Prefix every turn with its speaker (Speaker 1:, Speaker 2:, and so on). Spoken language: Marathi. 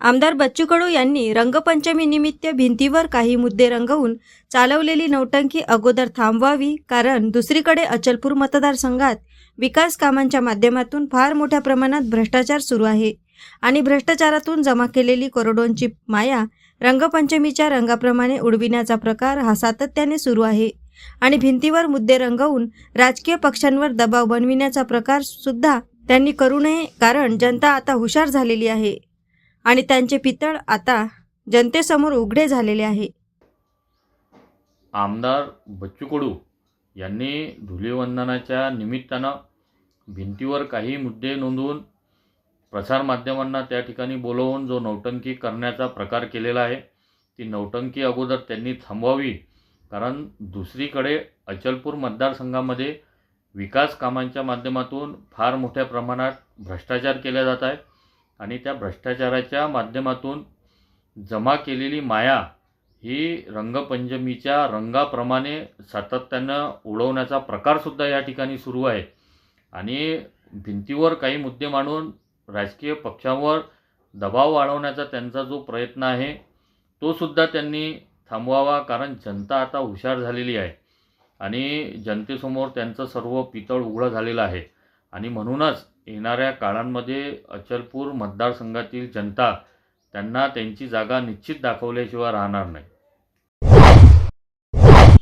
Speaker 1: आमदार बच्चू कडू यांनी रंगपंचमीनिमित्त भिंतीवर काही मुद्दे रंगवून चालवलेली नौटंकी अगोदर थांबवावी कारण दुसरीकडे अचलपूर मतदारसंघात विकास कामांच्या माध्यमातून फार मोठ्या प्रमाणात भ्रष्टाचार सुरू आहे आणि भ्रष्टाचारातून जमा केलेली करोडोंची माया रंगपंचमीच्या रंगाप्रमाणे उडविण्याचा प्रकार हा सातत्याने सुरू आहे आणि भिंतीवर मुद्दे रंगवून राजकीय पक्षांवर दबाव बनविण्याचा प्रकार सुद्धा त्यांनी करू नये कारण जनता आता हुशार झालेली आहे. आणि त्यांचे पितळ आता जनतेसमोर उघडे झालेले आहे.
Speaker 2: आमदार बच्चू कडू यांनी धुलीवंदनाच्या निमित्तानं भिंतीवर काही मुद्दे नोंदवून प्रसारमाध्यमांना त्या ठिकाणी बोलवून जो नौटंकी करण्याचा प्रकार केलेला आहे ती नौटंकी अगोदर त्यांनी थांबवावी. कारण दुसरीकडे अचलपूर मतदारसंघामध्ये विकास कामांच्या माध्यमातून फार मोठ्या प्रमाणात भ्रष्टाचार केला जात आहे. आणि त्या भ्रष्टाचाराच्या माध्यमातून जमा केलेली माया ही रंगपंचमीच्या रंगाप्रमाणे सातत्यानं उडवण्याचा प्रकारसुद्धा या ठिकाणी सुरू आहे. आणि भिंतीवर काही मुद्दे मांडून राजकीय पक्षांवर दबाव वाढवण्याचा त्यांचा जो प्रयत्न आहे तोसुद्धा त्यांनी थांबवावा कारण जनता आता हुशार झालेली आहे. आणि जनतेसमोर त्यांचं सर्व पितळ उघडं झालेलं आहे. आणि म्हणूनच येणाऱ्या काळांमध्ये अचलपूर मतदारसंघातील जनता त्यांना त्यांची जागा निश्चित दाखवल्याशिवाय राहणार नाही.